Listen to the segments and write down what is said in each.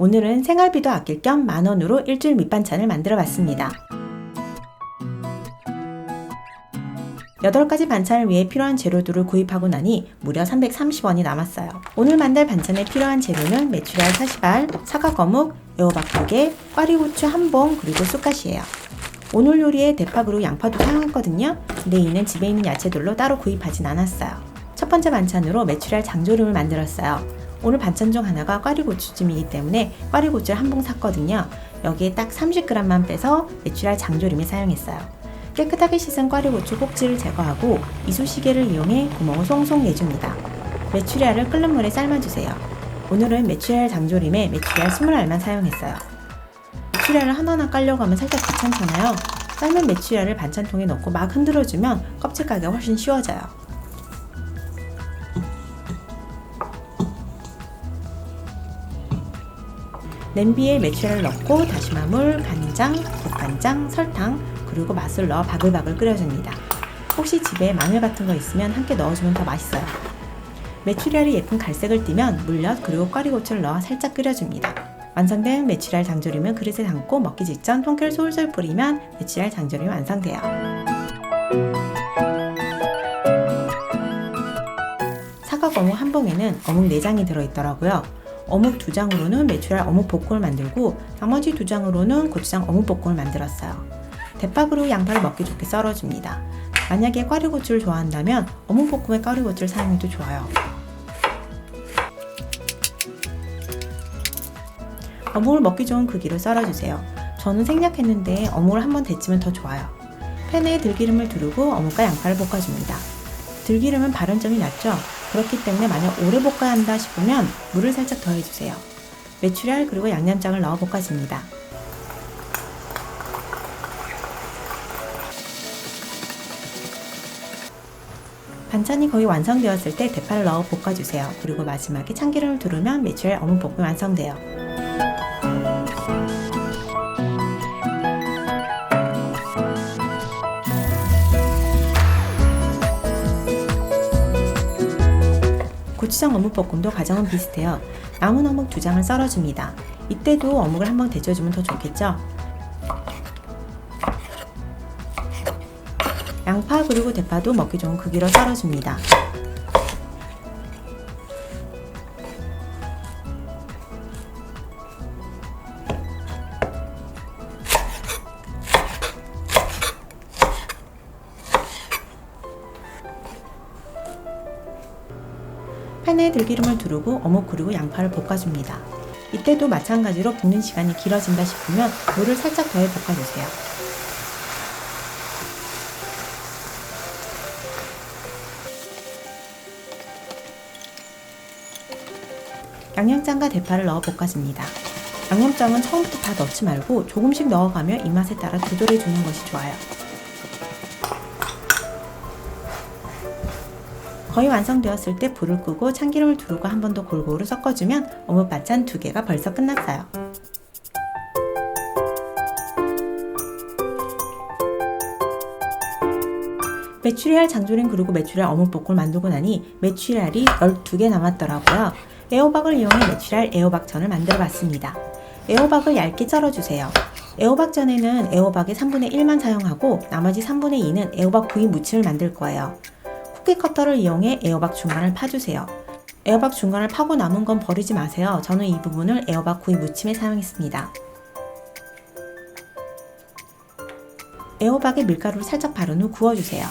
오늘은 생활비도 아낄 겸 만원으로 일주일 밑반찬을 만들어 봤습니다. 8가지 반찬을 위해 필요한 재료들을 구입하고 나니 무려 330원이 남았어요. 오늘 만들 반찬에 필요한 재료는 메추리알 40알, 사과 거묵, 애호박 2개, 꽈리고추 1봉, 그리고 쑥갓이에요. 오늘 요리에 대파 그리고 양파도 사용했거든요. 근데 이는 집에 있는 야채들로 따로 구입하진 않았어요. 첫 번째 반찬으로 메추리알 장조림을 만들었어요. 오늘 반찬 중 하나가 꽈리고추찜이기 때문에 꽈리고추를 한 봉 샀거든요. 여기에 딱 30g만 빼서 메추리알 장조림에 사용했어요. 깨끗하게 씻은 꽈리고추 꼭지를 제거하고 이쑤시개를 이용해 구멍을 송송 내줍니다. 메추리알을 끓는 물에 삶아주세요. 오늘은 메추리알 장조림에 메추리알 20알만 사용했어요. 메추리알을 하나하나 깔려고 하면 살짝 귀찮잖아요. 삶은 메추리알을 반찬통에 넣고 막 흔들어주면 껍질 까기가 훨씬 쉬워져요. 냄비에 메추리알을 넣고 다시마물, 간장, 국간장, 설탕, 그리고 맛을 넣어 바글바글 끓여줍니다. 혹시 집에 마늘 같은 거 있으면 함께 넣어주면 더 맛있어요. 메추리알이 예쁜 갈색을 띠면 물엿 그리고 꽈리고추를 넣어 살짝 끓여줍니다. 완성된 메추리알 장조림은 그릇에 담고 먹기 직전 통깨를 솔솔 뿌리면 메추리알 장조림이 완성돼요. 사과 어묵 한 봉에는 어묵 4장이 들어있더라고요. 어묵 두 장으로는 메추리알 어묵 볶음을 만들고 나머지 두 장으로는 고추장 어묵 볶음을 만들었어요. 대파그로 양파를 먹기 좋게 썰어줍니다. 만약에 꽈리고추를 좋아한다면 어묵 볶음에 꽈리고추를 사용해도 좋아요. 어묵을 먹기 좋은 크기로 썰어주세요. 저는 생략했는데 어묵을 한번 데치면 더 좋아요. 팬에 들기름을 두르고 어묵과 양파를 볶아줍니다. 들기름은 발연점이 낮죠? 그렇기 때문에 만약 오래 볶아야 한다 싶으면 물을 살짝 더해주세요. 메추리알 그리고 양념장을 넣어 볶아줍니다. 반찬이 거의 완성되었을 때 대파를 넣어 볶아주세요. 그리고 마지막에 참기름을 두르면 메추리알 어묵 볶음이 완성돼요. 고추장 어묵 볶음도 과정은 비슷해요. 남은 어묵 두 장을 썰어줍니다. 이때도 어묵을 한번 데쳐주면 더 좋겠죠? 양파 그리고 대파도 먹기 좋은 크기로 썰어줍니다. 팬에 들기름을 두르고 어묵 그리고 양파를 볶아줍니다. 이때도 마찬가지로 볶는 시간이 길어진다 싶으면 물을 살짝 더해 볶아주세요. 양념장과 대파를 넣어 볶아줍니다. 양념장은 처음부터 다 넣지 말고 조금씩 넣어가며 입맛에 따라 조절해 주는 것이 좋아요. 거의 완성되었을 때 불을 끄고 참기름을 두르고 한 번 더 골고루 섞어주면 어묵 반찬 두 개가 벌써 끝났어요. 메추리알 장조림 그리고 메추리알 어묵볶음을 만들고 나니 메추리알이 12개 남았더라고요. 애호박을 이용해 메추리알 애호박전을 만들어 봤습니다. 애호박을 얇게 썰어주세요. 애호박전에는 애호박의 3분의 1만 사용하고 나머지 3분의 2는 애호박 구이 무침을 만들 거예요. 쿠키 커터를 이용해 애호박 중간을 파주세요. 애호박 중간을 파고 남은 건 버리지 마세요. 저는 이 부분을 애호박 구이 무침에 사용했습니다. 애호박에 밀가루를 살짝 바른 후 구워주세요.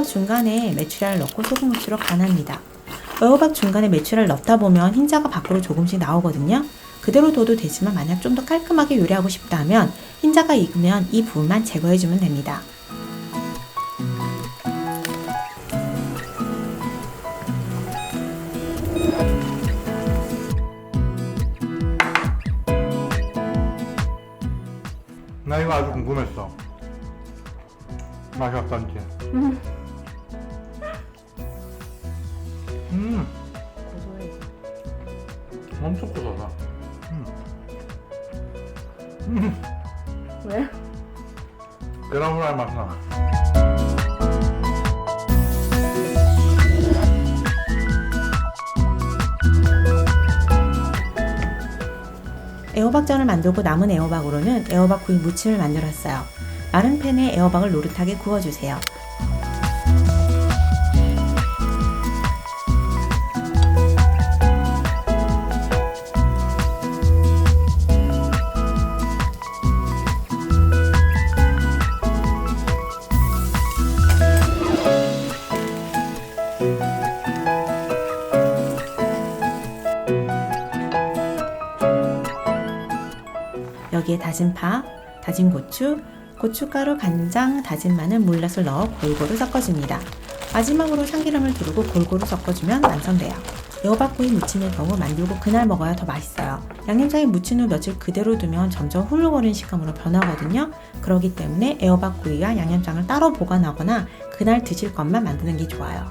애호박 중간에 메추리알을 넣고 소금 후추로 간합니다. 애호박 중간에 메추리알을 넣다 보면 흰자가 밖으로 조금씩 나오거든요. 그대로 둬도 되지만 만약 좀 더 깔끔하게 요리하고 싶다면 흰자가 익으면 이 부분만 제거해주면 됩니다. 나 이거 아주 궁금했어. 맛이 어떤지. 음. 고소해. 엄청 고소하다. 음. 왜? 계란 후라이 맛 나. 애호박전을 만들고 남은 애호박으로는 애호박 구이 무침을 만들었어요. 마른 팬에 애호박을 노릇하게 구워주세요. 여기에 다진 파, 다진 고추, 고춧가루, 간장, 다진 마늘, 물엿을 넣어 골고루 섞어줍니다. 마지막으로 참기름을 두르고 골고루 섞어주면 완성돼요. 애호박구이 무침의 경우 만들고 그날 먹어야 더 맛있어요. 양념장에 묻힌 후 며칠 그대로 두면 점점 훌러거리는 식감으로 변하거든요. 그렇기 때문에 애호박구이와 양념장을 따로 보관하거나 그날 드실 것만 만드는 게 좋아요.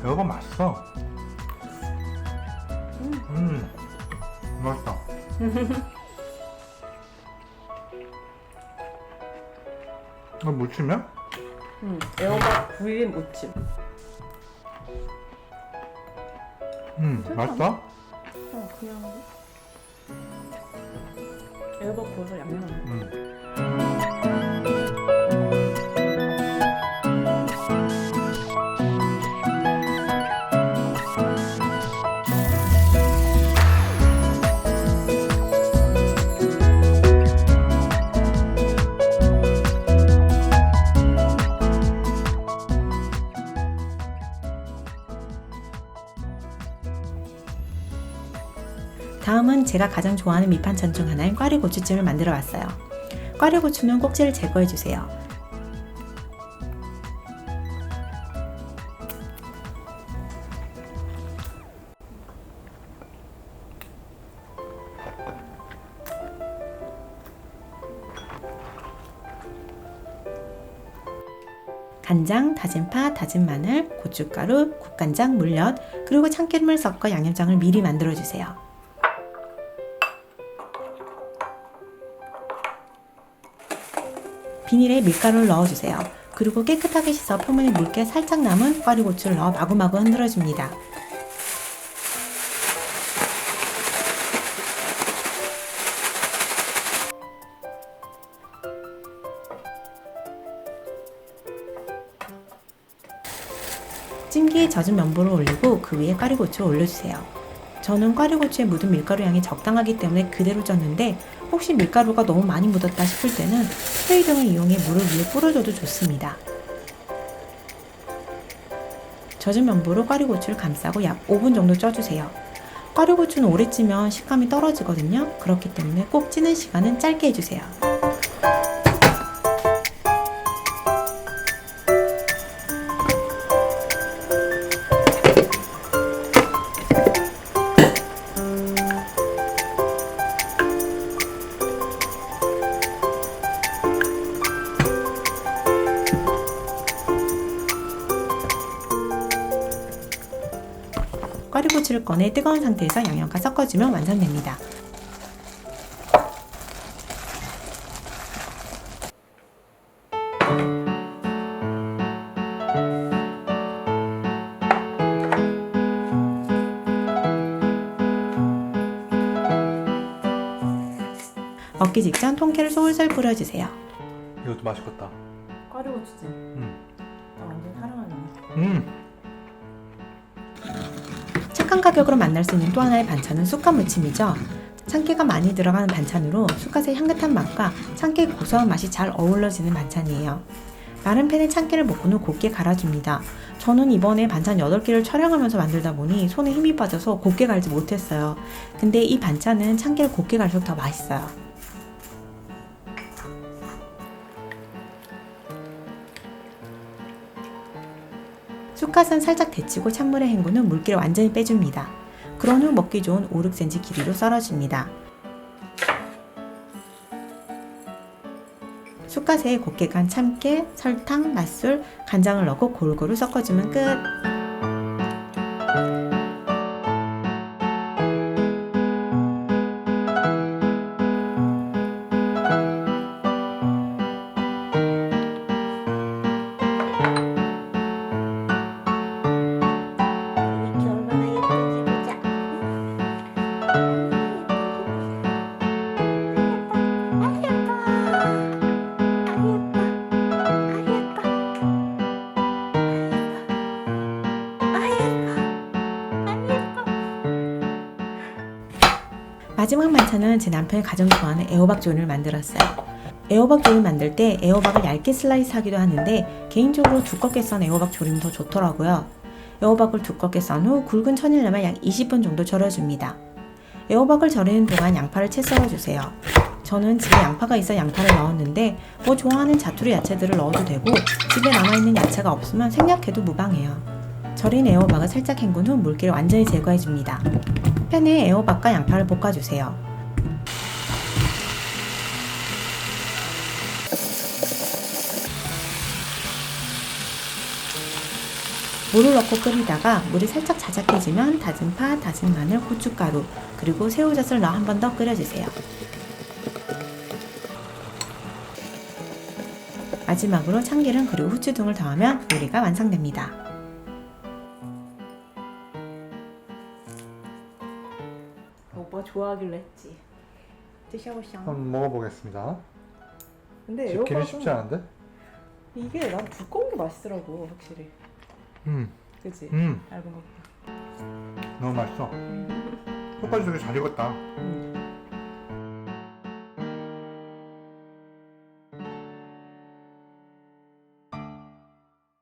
샀어. 애호박 맛있어. 음. 맛있다. 이거 무침이야? 응. 애호박 구이 무침. 음, 맛있다. 어 그냥 애호박 구워서 양념. 음. 제가 가장 좋아하는 밑반찬 중 하나인 꽈리고추찜을 만들어 왔어요. 꽈리고추는 꼭지를 제거해 주세요. 간장, 다진 파, 다진 마늘, 고춧가루, 국간장, 물엿, 그리고 참기름을 섞어 양념장을 미리 만들어 주세요. 비닐에 밀가루를 넣어주세요. 그리고 깨끗하게 씻어 표면에 물기 살짝 남은 꽈리고추를 넣어 마구마구 흔들어줍니다. 찜기에 젖은 면보를 올리고 그 위에 꽈리고추를 올려주세요. 저는 꽈리고추에 묻은 밀가루 양이 적당하기 때문에 그대로 쪘는데 혹시 밀가루가 너무 많이 묻었다 싶을 때는 스프레이 등을 이용해 물을 위에 뿌려줘도 좋습니다. 젖은 면보로 꽈리고추를 감싸고 약 5분 정도 쪄주세요. 꽈리고추는 오래 찌면 식감이 떨어지거든요. 그렇기 때문에 꼭 찌는 시간은 짧게 해주세요. 꽈리고추를 꺼내 뜨거운 상태에서 양념과 섞어주면 완성됩니다. 먹기 직전 통깨를 솔솔 뿌려주세요. 이것도 맛있겠다. 꽈리고추찜. 음. 나 완전 사랑하는. 음. 착한 가격으로 만날 수 있는 또 하나의 반찬은 쑥갓 무침이죠. 참깨가 많이 들어가는 반찬으로 쑥갓의 향긋한 맛과 참깨의 고소한 맛이 잘 어우러지는 반찬이에요. 마른 팬에 참깨를 볶은 후 곱게 갈아줍니다. 저는 이번에 반찬 8개를 촬영하면서 만들다 보니 손에 힘이 빠져서 곱게 갈지 못했어요. 근데 이 반찬은 참깨를 곱게 갈수록 더 맛있어요. 쑥갓은 살짝 데치고 찬물에 후 물기를 완전히 빼줍니다. 그런 후 먹기 좋은 5, 6cm 길이로 썰어줍니다. 쑥갓에 곱게 간 참깨, 설탕, 맛술, 간장을 넣고 골고루 섞어주면 끝! 마지막 반찬은 제 남편이 가장 좋아하는 애호박 조림을 만들었어요. 애호박 조림 만들 때 애호박을 얇게 슬라이스 하기도 하는데 개인적으로 두껍게 썬 애호박 조림이 더 좋더라고요. 애호박을 두껍게 썬 후 굵은 천일염에 약 20분 정도 절여줍니다. 애호박을 절이는 동안 양파를 채 썰어주세요. 저는 집에 양파가 있어 양파를 넣었는데 뭐 좋아하는 자투리 야채들을 넣어도 되고 집에 남아있는 야채가 없으면 생략해도 무방해요. 절인 애호박을 살짝 헹군 후 물기를 완전히 제거해줍니다. 팬에 애호박과 양파를 볶아주세요. 물을 넣고 끓이다가 물이 살짝 자작해지면 다진 파, 다진 마늘, 고춧가루, 그리고 새우젓을 넣어 한 번 더 끓여주세요. 마지막으로 참기름 그리고 후추 등을 더하면 요리가 완성됩니다. 좋아하길래 했지. 드셔보셔. 한번 먹어보겠습니다. 근데 집기는 쉽지 않은데? 이게 난 두꺼운 게 맛있더라고 확실히. 음, 그치? 음, 얇은 것보다. 너무 맛있어. 속까지 되게 잘 익었다. 음.